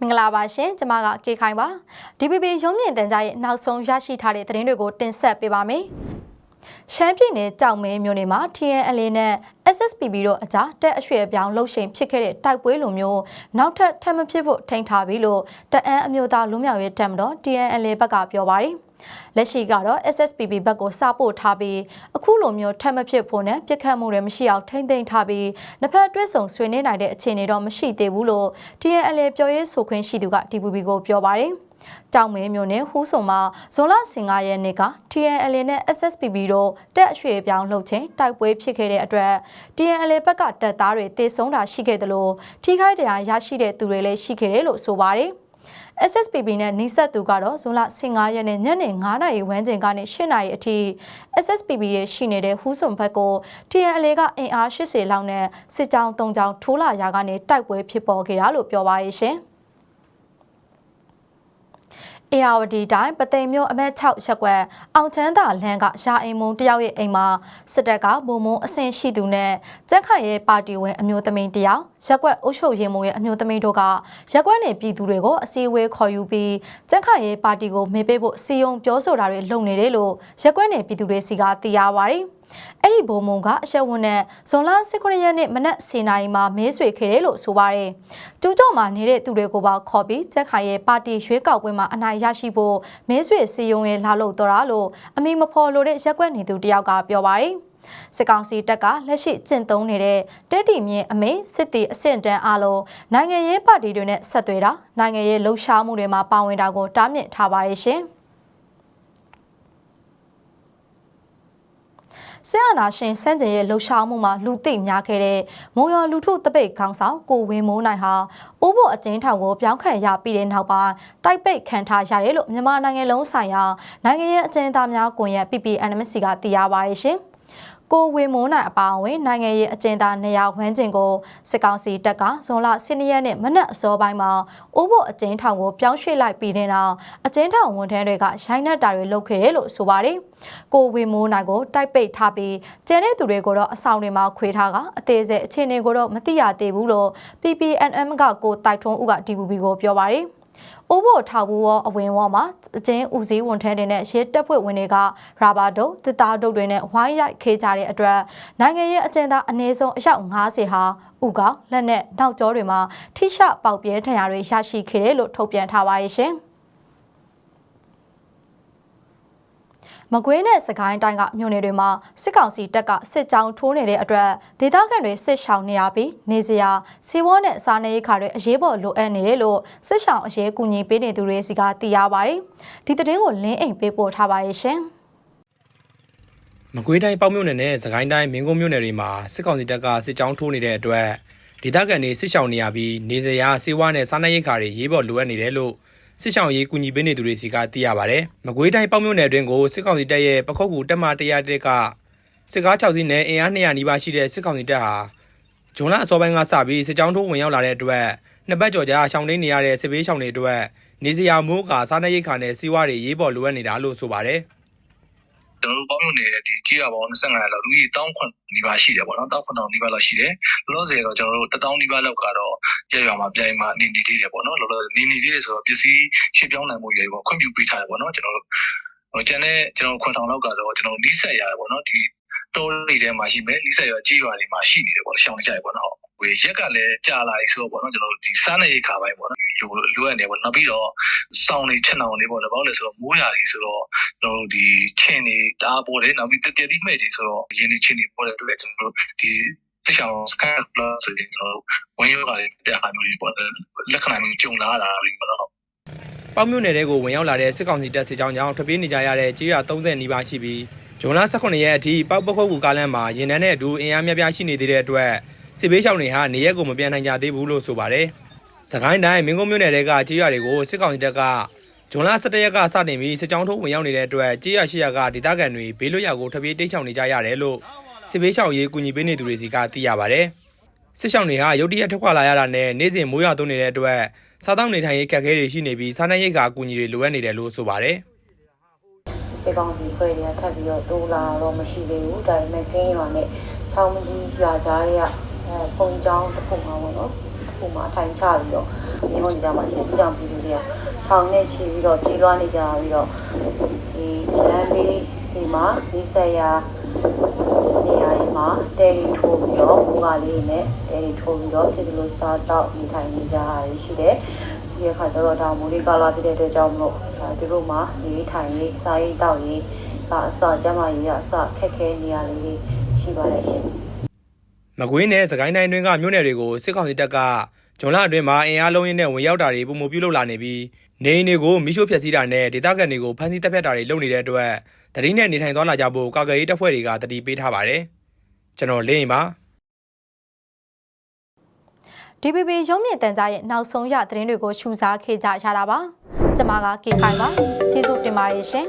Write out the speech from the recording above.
မင်္ဂလာပါရှင်ကျွန်မကကေခိုင်ပါ DPP ရုံးမြင့်တန်ကြားရဲ့နောက်ဆုံးရရှိထားတဲ့သတင်းတွေကိုတင်ဆက်ပေးပါမယ်ရှမ်းပြည်နယ်ကြောက်မဲမြို့နယ်မှာ TNL နဲ့ SSPB တို့အကြားတက်အရွှေ့အပြောင်းလှုပ်ရှင်ဖြစ်ခဲ့တဲ့တိုက်ပွဲလိုမျိုးနောက်ထပ်ထပ်မဖြစ်ဖို့ထိန်ထားပြီလို့တအန်းအမျိုးသားလူမျိုးရေးတပ်မတော် TNL ဘက်ကပြောပါတယ် လက်ရှိကတော့ SSPB ဘက်ကိုစပို့ထားပြီးအခုလိုမျိုးထပ်မဖြစ်ဖို့နဲ့ပြစ်ခတ်မှုတွေမရှိအောင်ထိမ့်သိမ်းထားပြီးနှစ်ဖက်တွဲဆုံဆွေးနွေးနိုင်တဲ့အခြေအနေတော့မရှိသေးဘူးလို့ TNL ပြောရေးဆိုခွင့်ရှိသူက DPP ကိုပြောပါတယ်။ကြောင်မဲမျိုးနဲ့ဟူးဆုံမှာဇွန်လ15ရက်နေ့က TNL နဲ့ SSPB တို့တက်အရွှေ့ပြောင်းလှုပ်ချိန်တိုက်ပွဲဖြစ်ခဲ့တဲ့အတွက် TNL ဘက်ကတပ်သားတွေတေဆုံးတာရှိခဲ့တယ်လို့ထိခိုက်ဒဏ်ရာရရှိတဲ့သူတွေလည်းရှိခဲ့တယ်လို့ဆိုပါတယ်။ SSPB နဲ့နှိဆက်သူကတော့ဇွန်လ15ရက်နေ့ညနေ9နာရီဝန်းကျင်ကနေ10နာရီအထိ SSPB ရဲ့ရှိနေတဲ့ဟူးစွန်ဘက်ကို TNL ကအင်အား80လောက်နဲ့စစ်ကြောင်း3ကြောင်းထိုးလာရာကနေတိုက်ပွဲဖြစ်ပေါ်ခဲ့တာလို့ပြောပါရရှင်။အေယာဝတီတိုင်းပသိမ်မြို့အမက်6ရက်ကွက်အောင်ချမ်းသာလမ်းကရာအိမ်မုံတယောက်ရဲ့အိမ်မှာစစ်တပ်ကဘုံမုံအဆင့်ရှိသူနဲ့ကြက်ခိုင်ရဲ့ပါတီဝင်အမျိုးသမီးတယောက်ရက်ကွက်အုပ်ချုပ်ရေးမှူးရဲ့အမျိုးသမီးတို့ကရက်ကွက်နယ်ပြည်သူတွေကိုအစည်းအဝေးခေါ်ယူပြီးကြက်ခိုင်ရဲ့ပါတီကိုမေးပေးဖို့စီယုံပြောဆိုတာတွေလုပ်နေတယ်လို့ရက်ကွက်နယ်ပြည်သူတွေစီကသိရပါတယ်။အဲ့ဒီဘုံမုံကအရှက်ဝန်းနဲ့ဇွန်လ19ရက်နေ့မနက်10:00နာရီမှာမဲဆွေခဲ့တယ်လို့ဆိုပါတယ်။ကျူးကျော်မှာနေတဲ့သူတွေကိုပါခေါ်ပြီးကြက်ခိုင်ရဲ့ပါတီရွေးကောက်ပွဲမှာအနိုင်ရရှိဖို့မဲဆွေစီယုံရဲ့လာလို့တော်တာလို့အမိမဖော်လို့တဲ့ရက်ွက်နေသူတယောက်ကပြောပါတယ်။ စစ်ကောင်စီတပ်ကလက်ရှိကျင့်သုံးနေတဲ့တက်တီမြင့်အမိစစ်တီအဆင့်တန်းအလုံးနိုင်ငံရေးပါတီတွေနဲ့ဆက်သွယ်တာနိုင်ငံရေးလှုပ်ရှားမှုတွေမှာပါဝင်တာကိုတားမြစ်ထားပါရဲ့ရှင်။ဆရာနာရှင်စန့်ကျင်ရဲ့လှုပ်ရှားမှုမှာလူသိများခဲ့တဲ့မုံရလူထုတပိတ်ခေါင်းဆောင်ကိုဝင်းမိုးနိုင်ဟာအိုးဘော်အကျဉ်းထောင်ကိုပြောင်းခန့်ရပြီးတဲ့နောက်ပိုင်းတိုက်ပိတ်ခံထားရတယ်လို့မြန်မာနိုင်ငံလုံးဆိုင်ရာနိုင်ငံရေးအကျဉ်းသားများကွန်ရက် PPNMC ကသိရပါတယ်ရှင်။ ကိုဝေမိုးနိုင်အပါအဝင်နိုင်ငံရေးအကျဉ်းသားနေရာဝန်းကျင်ကိုစစ်ကောင်စီတပ်ကဇွန်လ12ရက်နေ့မနက်အစောပိုင်းမှာအိုးဖို့အကျဉ်းထောင်ကိုပြောင်းရွှေ့လိုက်ပြီးတဲ့နောက်အကျဉ်းထောင်ဝန်ထမ်းတွေကရိုင်းနှက်တာတွေလုပ်ခဲ့တယ်လို့ဆိုပါတယ်။ကိုဝေမိုးနိုင်ကိုတိုက်ပိတ်ထားပြီးကျန်တဲ့သူတွေကိုတော့အဆောင်တွေမှာခွေထားကအသေးစိတ်အခြေအနေကိုတော့မသိရသေးဘူးလို့ PPNM ကကိုတိုက်ထွန်းဦးက DVB ကိုပြောပါတယ်။ အိုးဘော်ထောက်ဘူးရောအဝင်ဝေါ်မှာအကျဉ်းဦးစီးဝန်ထမ်းတွေနဲ့ရဲတပ်ဖွဲ့ဝင်တွေကရာဘာဒုတ်တစ်သားဒုတ်တွေနဲ့ဝိုင်းရိုက်ခေးကြတဲ့အတွက်နိုင်ငံရဲ့အကျဉ်းသားအနည်းဆုံးအယောက်90ဟာဥကောက်လက်နဲ့နောက်ကျောတွေမှာထိရှပေါက်ပြဲထဏ်ရာတွေရရှိခဲ့တယ်လို့ထုတ်ပြန်ထားပါရဲ့ရှင်။ မကွေးနဲ့စကိုင်းတိုင်းကမြို့နယ်တွေမှာစစ်ကောင်စီတပ်ကစစ်ကြောင်းထိုးနေတဲ့အတွက်ဒေသခံတွေစစ်ရှောင်နေရပြီးနေစရာဆေးဝါးနဲ့စားနပ်ရိက္ခာတွေအရေးပေါ်လိုအပ်နေတယ်လို့စစ်ရှောင်အရေးကူညီပေးနေသူတွေစီကသိရပါတယ်။ဒီသတင်းကိုလင်းအိမ်ပေးပို့ထားပါရဲ့ရှင်။မကွေးတိုင်းပေါ့မြို့နယ်နဲ့စကိုင်းတိုင်းမင်းကုန်းမြို့နယ်တွေမှာစစ်ကောင်စီတပ်ကစစ်ကြောင်းထိုးနေတဲ့အတွက်ဒေသခံတွေစစ်ရှောင်နေရပြီးနေစရာဆေးဝါးနဲ့စားနပ်ရိက္ခာတွေရေးပေါ်လိုအပ်နေတယ်လို့ စစ်ဆောင်ရေးကူညီပေးနေသူတွေစီကသိရပါဗျ။မကွေးတိုင်းပေါ့မြို့နယ်အတွင်းကိုစစ်ကောင်စီတပ်ရဲ့ပခုတ်ကူတက်မ100တက်ကစစ်ကား6စီးနဲ့အင်အား200နီးပါးရှိတဲ့စစ်ကောင်စီတပ်ဟာဂျွန်လအစောပိုင်းကစပြီးစစ်ကြောင်းထိုးဝင်ရောက်လာတဲ့အတွက်နှစ်ပတ်ကျော်ကြာရှောင်းတိန်နေရတဲ့စစ်ဘေးရှောင်တွေအတွက်နေစရာမိုးကစားနပ်ရိက္ခာနဲ့စီးပွားတွေရေးပေါ်လိုအပ်နေတာလို့ဆိုပါတယ်။ ကျွန်တော်တို့ပေါင်းမြို့နယ်ဒီကြီးရပေါင်း25လောက်လူကြီး1000ခွန်နီးပါးရှိတယ်ပေါ့နော်1000ခွန်နီးပါးလောက်ရှိတယ်လောလောဆယ်တော့ကျွန်တော်တို့1000နီးပါးလောက်ကတော့ပြရမှာပြိုင်မှာနေနေသေးတယ်ပေါ့နော်လောလောနေနေသေးတယ်ဆိုတော့ပစ္စည်းရှင်းပြောင်းနိုင်မှုတွေပေါ့ခွင့်ပြုပေးထားတယ်ပေါ့နော်ကျွန်တော်တို့ဟိုကျန်တဲ့ကျွန်တော်ခွန်ထောင်လောက်ကတော့ကျွန်တော်နီးဆက်ရတယ်ပေါ့နော်ဒီ တိုးလေးထဲမှာရှိမယ်နီးဆက်ရကြီးရွာတွေမှာရှိနေတယ်ပေါ့ရှောင်းနေကြရပေါ့နော်ဝေရက်ကလည်းကြာလာပြီဆိုတော့ပေါ့နော်ကျွန်တော်တို့ဒီစားနေခါပိုင်းပေါ့နော်လိုအပ်နေပေါ့နောက်ပြီးတော့စောင်းနေချက်နောင်နေပေါ့နော်ဘာလို့လဲဆိုတော့မိုးရာကြီးဆိုတော့ကျွန်တော်တို့ဒီချင်းနေတအားပေါ်တယ်နောက်ပြီးတကယ်တိမဲ့ကြီးဆိုတော့ရင်းနေချင်းနေပေါ်တယ်တွေ့ကျွန်တော်တို့ဒီတခြားစကတ်ပလဆိုရင်ကျွန်တော်တို့ဝင်ရောက်လာတဲ့အားမျိုးကြီးပေါ့လက္ခဏာမျိုးကြုံလာတာတွေပေါ့နော်ပေါက်မြို့နယ်တွေကိုဝင်ရောက်လာတဲ့စစ်ကောင်စီတပ်စစ်ကြောင်းကြောင့်ထပ်ပြေးနေကြရတဲ့ကြေးရွာ30နီးပါးရှိပြီး ဂျွန်လ18ရက်အထိပေါက်ပခုတ်ကူကားလမ်းမှာရင်နှန်းတဲ့အတူအင်အားများပြားရှိနေသေးတဲ့အတွက်စစ်ဘေးရှောင်တွေဟာနေရက်ကိုမပြန်နိုင်ကြသေးဘူးလို့ဆိုပါတယ်။စကိုင်းတိုင်းမင်းကုန်းမြို့နယ်တဲကကြေးရွာတွေကိုစစ်ကောင်စီတပ်ကဂျွန်လ17ရက်ကစတင်ပြီးစစ်ကြောင်းထိုးဝင်ရောက်နေတဲ့အတွက်ကြေးရွာရှိရာကဒေသခံတွေဘေးလွတ်ရာကိုထပ်ပြေးတိတ်ချောင်နေကြရတယ်လို့စစ်ဘေးရှောင်ရေးကူညီပေးနေသူတွေစီကသိရပါတယ်။စစ်ရှောင်တွေဟာရုတ်တရက်ထွက်ခွာလာရတာနဲ့နေ့စဉ်မိုးရွာသွန်းနေတဲ့အတွက်စားတောက်နေထိုင်ရေးခက်ခဲတွေရှိနေပြီးစားနပ်ရိက္ခာအကူအညီတွေလိုအပ်နေတယ်လို့ဆိုပါတယ်။ စစ်ကောင်စီဖွဲ့တွေကထပ်ပြီးတော့တိုးလာတော့မရှိသေးဘူးဒါပေမဲ့ခင်းရွာနဲ့ချောင်းမကြီးရွာကြားတွေကအဲပုံချောင်းတစ်ခုမှာပေါ့နော်ခုမှထိုင်ချပြီးတော့ဒီဟိုဒီကြမှာရှင်ကြောင်ပြည်သူတွေကထောင်နဲ့ချီပြီးတော့ပြေးလွှားနေကြပြီးတော့ဒီလမ်းလေးဒီမှာနေဆက်ရာနေရာတွေမှာတဲရီထိုးပြီးတော့ဘူကလေးနဲ့တဲရီထိုးပြီးတော့ဖြစ်သလိုစားတော့နေထိုင်နေကြရရှိတယ် ဒီအခါကျတော့ဒါမူလီကာလာဖြစ်တဲ့အတွက်ကြောင့်မလို့ဒါသူတို့မှာနေထိုင်ရေးစားရေးတောက်ရေးအစကျမကြီးကအစခက်ခဲနေရလေးတွေရှိပါတယ်ရှင်မကွေးနဲ့စကိုင်းတိုင်းတွင်းကမြို့နယ်တွေကိုစစ်ကောင်စီတပ်ကဂျွန်လအတွင်းမှာအင်အားလုံးရင်းနဲ့ဝင်ရောက်တာတွေပုံမပြုလုပ်လာနေပြီးနေအိမ်တွေကိုမိရှို့ဖျက်ဆီးတာနဲ့ဒေသခံတွေကိုဖမ်းဆီးတပ်ဖြတ်တာတွေလုပ်နေတဲ့အတွက်တတိနဲ့နေထိုင်သွားလာကြဖို့ကာကွယ်ရေးတပ်ဖွဲ့တွေကတတိပေးထားပါတယ်ကျွန်တော်လင်းရင်ပါ DPP ရုံးမြင့်တန်ကြားရဲ့နောက်ဆုံးရသတင်းတွေကိုရှုစားခဲ့ကြရတာပါကျမကကေခိုင်ပါကျေးဇူးတင်ပါတယ်ရှင်